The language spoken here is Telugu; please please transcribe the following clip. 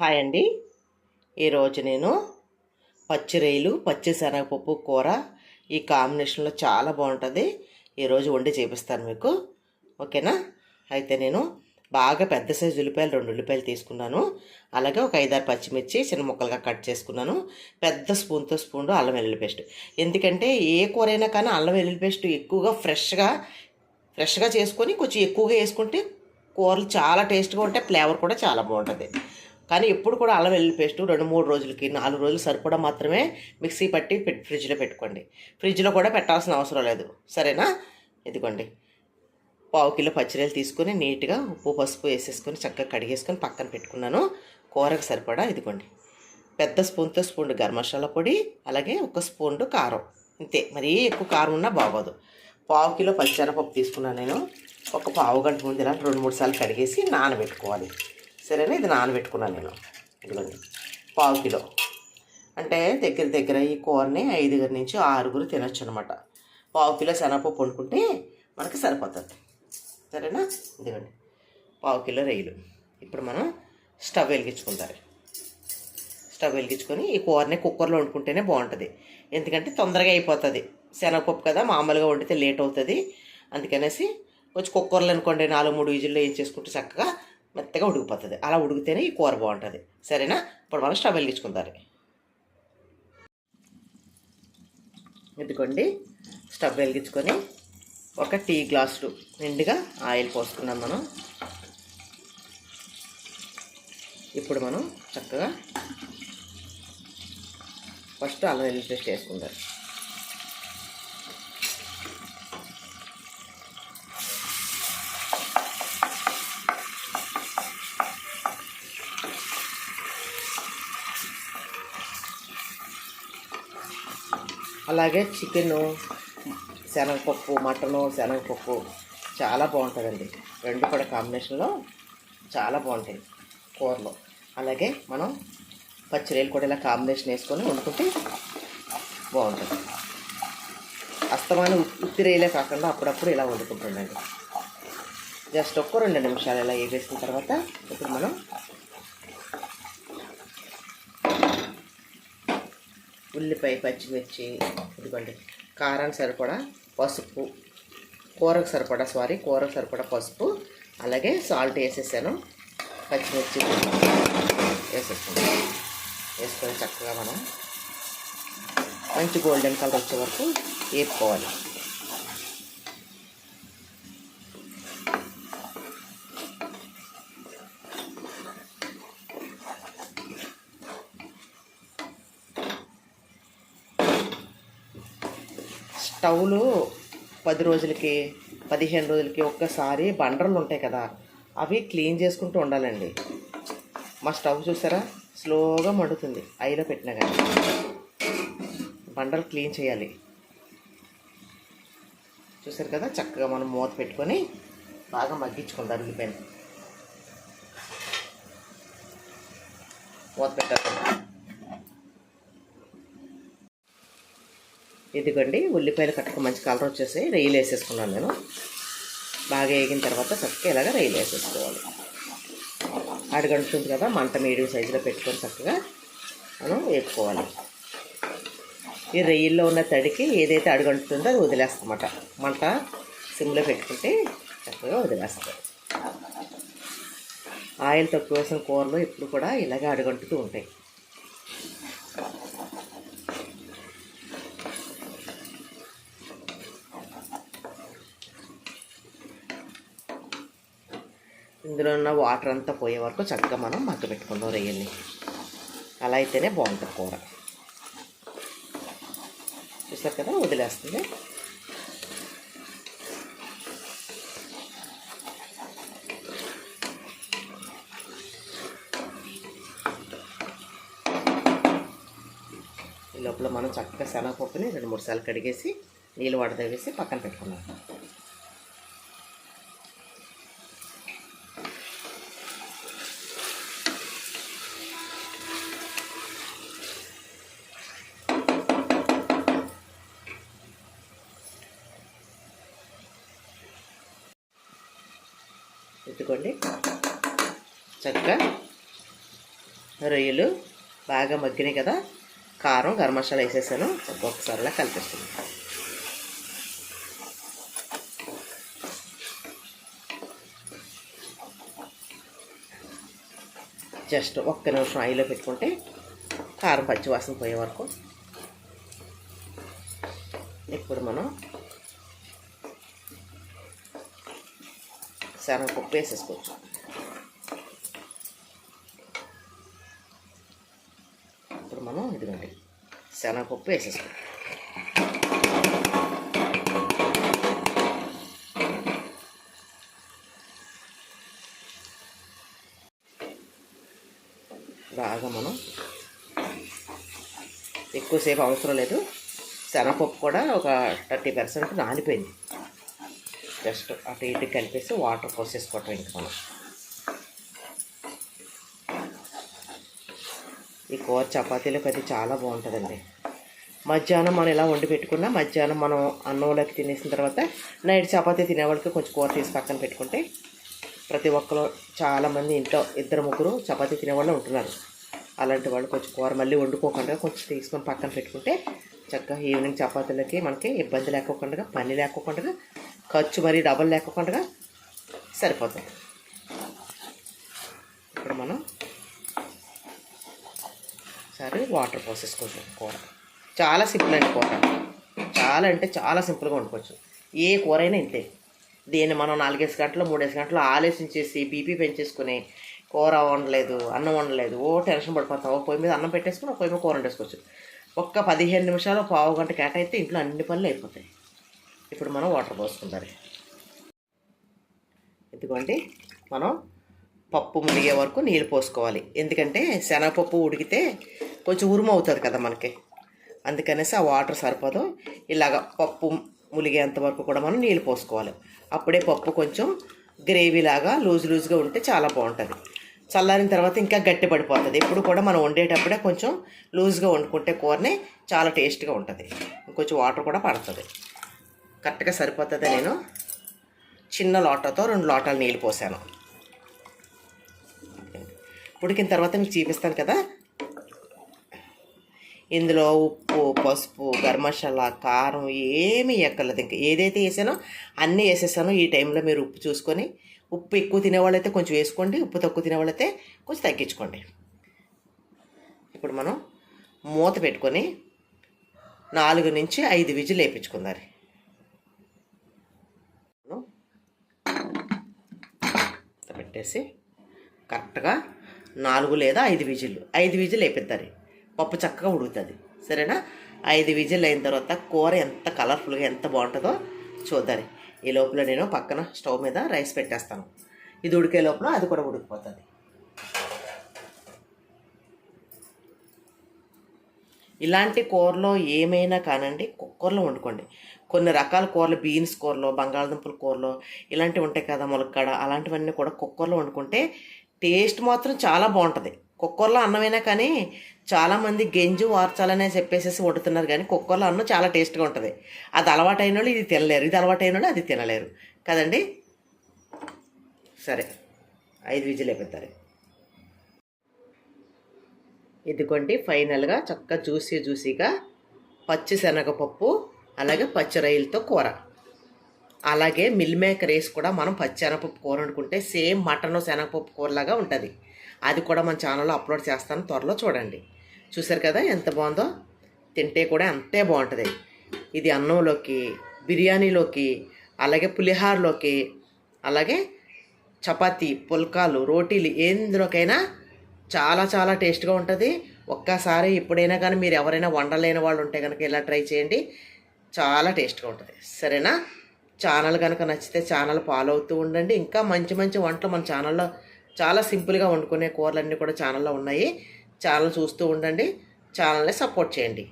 హాయ్ అండి. ఈరోజు నేను పచ్చి రొయ్యలు పచ్చి శనగపప్పు కూర ఈ కాంబినేషన్లో చాలా బాగుంటుంది. ఈరోజు వండి చేపిస్తాను మీకు. ఓకేనా? అయితే నేను బాగా పెద్ద సైజు ఉల్లిపాయలు రెండు ఉల్లిపాయలు తీసుకున్నాను. అలాగే ఒక ఐదారు పచ్చిమిర్చి చిన్న ముక్కలుగా కట్ చేసుకున్నాను. పెద్ద స్పూన్తో స్పూన్లో అల్లం వెల్లుల్లి పేస్ట్. ఎందుకంటే ఏ కూర అయినా కానీ అల్లం వెల్లుల్లి పేస్ట్ ఎక్కువగా ఫ్రెష్గా ఫ్రెష్గా చేసుకొని కొంచెం ఎక్కువగా వేసుకుంటే కూరలు చాలా టేస్ట్గా ఉంటాయి ఫ్లేవర్ కూడా చాలా బాగుంటుంది. కానీ ఎప్పుడు కూడా అల్లం వెల్లుల్లి పేస్ట్ రెండు మూడు రోజులకి నాలుగు రోజులు సరిపడా మాత్రమే మిక్సీ పట్టి ఫ్రిడ్జ్లో పెట్టుకోండి. ఫ్రిడ్జ్లో కూడా పెట్టాల్సిన అవసరం లేదు. సరేనా? ఇదిగోండి. పావు కిలో పచ్చిరొయ్యలు తీసుకొని నీట్గా ఉప్పు పసుపు వేసేసుకొని చక్కగా కడిగేసుకొని పక్కన పెట్టుకున్నాను. కూరకు సరిపడా ఇదిగోండి. పెద్ద స్పూన్తో స్పూన్ గరం మసాలా పొడి అలాగే ఒక స్పూన్ కారం. ఇంతే మరీ ఎక్కువ కారం ఉన్నా బాగోదు. పావు కిలో పచ్చిరపప్పు తీసుకున్నాను నేను. ఒక పావు గంట ముందు ఇలా రెండు మూడు సార్లు కడిగేసి నానబెట్టుకోవాలి. సరేనా? ఇది నానబెట్టుకున్నాను నేను. ఇదిగోండి. పావు కిలో. అంటే దగ్గర దగ్గర ఈ కూరని ఐదుగురు నుంచి ఆరుగురు తినొచ్చు అనమాట పావు కిలో శనగపప్పు వండుకుంటే మనకి సరిపోతుంది. సరేనా? ఇదిగోండి. పావు కిలో రొయ్యలు. ఇప్పుడు మనం స్టవ్ వెలిగించుకుంటారు స్టవ్ వెలిగించుకొని ఈ కూరని కుక్కర్లో వండుకుంటేనే బాగుంటుంది. ఎందుకంటే తొందరగా అయిపోతుంది. శనగపప్పు కదా మామూలుగా వండితే లేట్ అవుతుంది. అందుకనేసి కొంచెం కుక్కర్లు అనుకోండి నాలుగు మూడు విజుల్లో ఏం చేసుకుంటే చక్కగా మెత్తగా ఉడికిపోతుంది. అలా ఉడికితేనే ఈ కూర బాగుంటుంది. సరేనా? ఇప్పుడు మనం స్టవ్ వెలిగించుకుంటారు ఇదిగోండి. స్టవ్ వెలిగించుకొని ఒక టీ గ్లాసులు నిండుగా ఆయిల్ పోసుకున్నాం మనం. ఇప్పుడు మనం చక్కగా ఫస్ట్ అల్లం వెల్లుల్లి పేస్ట్ వేసుకుందాం. అలాగే చికెను శనగపప్పు మటను శనగపప్పు చాలా బాగుంటుందండి. రెండు కూడా కాంబినేషన్లో చాలా బాగుంటాయి కూరలో. అలాగే మనం పచ్చిరేలు కూడా ఇలా కాంబినేషన్ వేసుకొని వండుకుంటే బాగుంటుంది. అస్తమానం ఉత్తిరేలే కాకుండా అప్పుడప్పుడు ఇలా వండుకుంటుండండి. జస్ట్ ఒక్క రెండు నిమిషాలు ఇలా వేసిన తర్వాత ఇప్పుడు మనం ఉల్లిపాయ పచ్చిమిర్చి ఇదిగోండి. కారానికి సరిపడా పసుపు కూరకు సరిపడా సారీ కూరకు సరిపడా పసుపు అలాగే సాల్ట్ వేసేసాను. పచ్చిమిర్చి వేసేస్తాను వేసుకొని చక్కగా మనం మంచి గోల్డెన్ కలర్ వచ్చే వరకు వేపుకోవాలి. స్టవ్లు పది రోజులకి పదిహేను రోజులకి ఒక్కసారి బండర్లు ఉంటాయి కదా అవి క్లీన్ చేసుకుంటూ ఉండాలండి. మా స్టవ్ చూసారా? స్లోగా మండుతుంది. ఐలో పెట్టినా కానీ. బండలు క్లీన్ చేయాలి. చూసారు కదా? చక్కగా మనం మూత పెట్టుకొని బాగా మగ్గించుకుందాం ఉల్లిపాయలు మూత పెట్టాలి ఇదిగోండి ఉల్లిపాయలు కట్టక మంచి కలర్ వచ్చేసి రొయ్యలు వేసేసుకున్నాను నేను. బాగా వేగిన తర్వాత చక్కగా ఇలాగ రొయ్యలు వేసేసుకోవాలి. అడుగంటుంది కదా మంట మీడియం సైజులో పెట్టుకొని చక్కగా మనం వేపుకోవాలి. ఈ రొయ్యల్లో ఉన్న తడికి ఏదైతే అడుగంటుందో అది వదిలేస్తామట. మంట సిమ్లో పెట్టుకుంటే చక్కగా వదిలేస్తాం. ఆయిల్ తక్కువ వేసిన కూరలు ఎప్పుడు కూడా ఇలాగే అడుగంటుతూ ఉంటాయి. ఇందులో ఉన్న వాటర్ అంతా పోయే వరకు చక్కగా మనం మగ్గ పెట్టుకుందాం రొయ్యల్ని. అలా అయితేనే బాగుంటుంది కూర. చూసారు కదా వదిలేస్తుంది. ఈ లోపల మనం చక్కగా శనగపప్పుని రెండు మూడు సార్లు కడిగేసి నీళ్ళు వడదవేసి పక్కన పెట్టుకున్నాం ఎత్తుకోండి చక్కగా రొయ్యలు బాగా మగ్గినాయి కదా. కారం గరం మసాలా వేసేసాను. ఒక్కొక్కసారిలా కలిపిస్తుంది జస్ట్ ఒక్క నిమిషం ఆయిల్లో పెట్టుకుంటే కారం పచ్చి వాసన పోయే వరకు ఇప్పుడు మనం శనగపప్పు వేసేసుకోవచ్చు ఇప్పుడు మనం ఇదిగోండి శనగపప్పు వేసేసుకోవచ్చు బాగా మనం ఎక్కువసేపు అవసరం లేదు శనగపప్పు కూడా ఒక థర్టీ పర్సెంట్ నానిపోయింది జస్ట్ అటు ఇటు కలిపేసి వాటర్ పోసేసుకోవటం ఇంక మనం. ఈ కూర చపాతీలకు అది చాలా బాగుంటుందండి. మధ్యాహ్నం మనం ఇలా వండి పెట్టుకున్నా మధ్యాహ్నం మనం అన్నంలోకి తినేసిన తర్వాత నైట్ చపాతీ తినేవాళ్ళకి కొంచెం కూర తీసి పక్కన పెట్టుకుంటే ప్రతి ఒక్కరు చాలామంది ఇంట్లో ఇద్దరు ముగ్గురు చపాతీ తినేవాళ్ళు ఉంటున్నారు. అలాంటి వాళ్ళు కొంచెం కూర మళ్ళీ వండుకోకుండా కొంచెం తీసుకొని పక్కన పెట్టుకుంటే చక్కగా ఈవినింగ్ చపాతీలకి మనకి ఇబ్బంది లేకోకుండా పని లేకోకుండా ఖర్చు మరీ డబల్ లేకుండా సరిపోతుంది ఇప్పుడు మనం సరే వాటర్ పోసేసుకుంటాం కూర. చాలా సింపుల్ అండి కూర. చాలా అంటే చాలా సింపుల్గా వండుకోవచ్చు. ఏ కూర అయినా ఇంతే. దీన్ని మనం నాలుగేసి గంటలు మూడేసి గంటలు ఆలోచించేసి బీపీ పెంచేసుకుని కూర వండలేదు అన్నం వండలేదు ఓ టెన్షన్ పడిపోతాం ఓ పొయ్యి మీద అన్నం పెట్టేసుకుని ఒక పొయ్యి మీద కూర వండేసుకోవచ్చు. ఒక్క పదిహేను నిమిషాలు పావు గంట కేటాయితే ఇంట్లో అన్ని పనులు అయిపోతాయి. ఇప్పుడు మనం వాటర్ పోసుకుందాం. ఎందుకంటే మనం పప్పు మునిగే వరకు నీళ్ళు పోసుకోవాలి. ఎందుకంటే శనగపప్పు ఉడికితే కొంచెం ఉరుము అవుతుంది కదా మనకి. అందుకనేసి ఆ వాటర్ సరిపోదు. ఇలాగ పప్పు ములిగేంత వరకు కూడా మనం నీళ్ళు పోసుకోవాలి. అప్పుడే పప్పు కొంచెం గ్రేవీ లాగా లూజ్ లూజ్గా ఉంటే చాలా బాగుంటుంది. చల్లారిన తర్వాత ఇంకా గట్టి పడిపోతుంది. ఇప్పుడు కూడా మనం వండేటప్పుడే కొంచెం లూజ్గా వండుకుంటే కూరని చాలా టేస్ట్గా ఉంటుంది. ఇంకొంచెం వాటర్ కూడా పడుతుంది. కరెక్ట్గా సరిపోతుంది నేను. చిన్న లోటతో రెండు లోటాలు నీళ్ళు పోసాను. ఉడికిన తర్వాత మీకు చూపిస్తాను కదా. ఇందులో ఉప్పు పసుపు గరం మసాలా కారం ఏమీ ఎక్కర్లేదు. ఇంకా ఏదైతే వేసానో అన్నీ వేసేసానో. ఈ టైంలో మీరు ఉప్పు చూసుకొని ఉప్పు ఎక్కువ తినేవాళ్ళైతే కొంచెం వేసుకోండి. ఉప్పు తక్కువ తినేవాళ్ళైతే కొంచెం తగ్గించుకోండి. ఇప్పుడు మనం మూత పెట్టుకొని నాలుగు నుంచి ఐదు విజులు వేయించుకుందారి పెట్టేసి కరెక్ట్గా నాలుగు లేదా ఐదు విజిల్లు ఐదు విజిల్ వేపిద్దారి పప్పు చక్కగా ఉడుకుతుంది. సరేనా? ఐదు విజిల్ అయిన తర్వాత కూర ఎంత కలర్ఫుల్గా ఎంత బాగుంటుందో చూద్దాలి ఈ లోపల నేను పక్కన స్టవ్ మీద రైస్ పెట్టేస్తాను. ఇది ఉడికే లోపల అది కూడా ఉడికిపోతుంది. ఇలాంటి కూరలో ఏమైనా కానండి కుక్కర్లో వండుకోండి. కొన్ని రకాల కూరలు బీన్స్ కూరలో బంగాళదుంపల కూరలో ఇలాంటివి ఉంటాయి కదా ములక్కాడ. అలాంటివన్నీ కూడా కుక్కర్లో వండుకుంటే టేస్ట్ మాత్రం చాలా బాగుంటుంది. కుక్కర్లో అన్నమైనా కానీ చాలామంది గెంజు వార్చాలనే చెప్పేసేసి వండుతున్నారు కానీ కుక్కర్లో అన్నం చాలా టేస్ట్గా ఉంటుంది. అది అలవాటైన వాళ్ళు ఇది తినలేరు ఇది అలవాటైన వాళ్ళు అది తినలేరు. కదండి? సరే ఐదు విజులు అయిపోతారు ఇదిగోండి ఫైనల్గా చక్కగా జ్యూసీ జ్యూసీగా పచ్చి శనగపప్పు అలాగే పచ్చి రొయ్యలతో కూర. అలాగే మిల్ మేకర్ వేసి కూడా మనం పచ్చి శనగపప్పు కూర వండుకుంటే సేమ్ మటన్ శనగపప్పు కూరలాగా ఉంటుంది. అది కూడా మన ఛానల్లో అప్లోడ్ చేస్తాను త్వరలో చూడండి. చూసారు కదా ఎంత బాగుందో? తింటే కూడా అంతే బాగుంటుంది. ఇది అన్నంలోకి బిర్యానీలోకి అలాగే పులిహారలోకి అలాగే చపాతీ పుల్కాలు రోటీలు ఎందులోకైనా చాలా చాలా టేస్ట్గా ఉంటుంది. ఒక్కసారి ఎప్పుడైనా కానీ మీరు ఎవరైనా వండలేని వాళ్ళు ఉంటే కనుక ఇలా ట్రై చేయండి. చాలా టేస్ట్గా ఉంటుంది. సరేనా? ఛానల్ కనుక నచ్చితే ఛానల్ ఫాలో అవుతూ ఉండండి. ఇంకా మంచి మంచి వంటలు మన ఛానల్లో చాలా సింపుల్గా వండుకునే కూరలన్నీ కూడా ఛానల్లో ఉన్నాయి. ఛానల్ చూస్తూ ఉండండి. ఛానల్ని సపోర్ట్ చేయండి.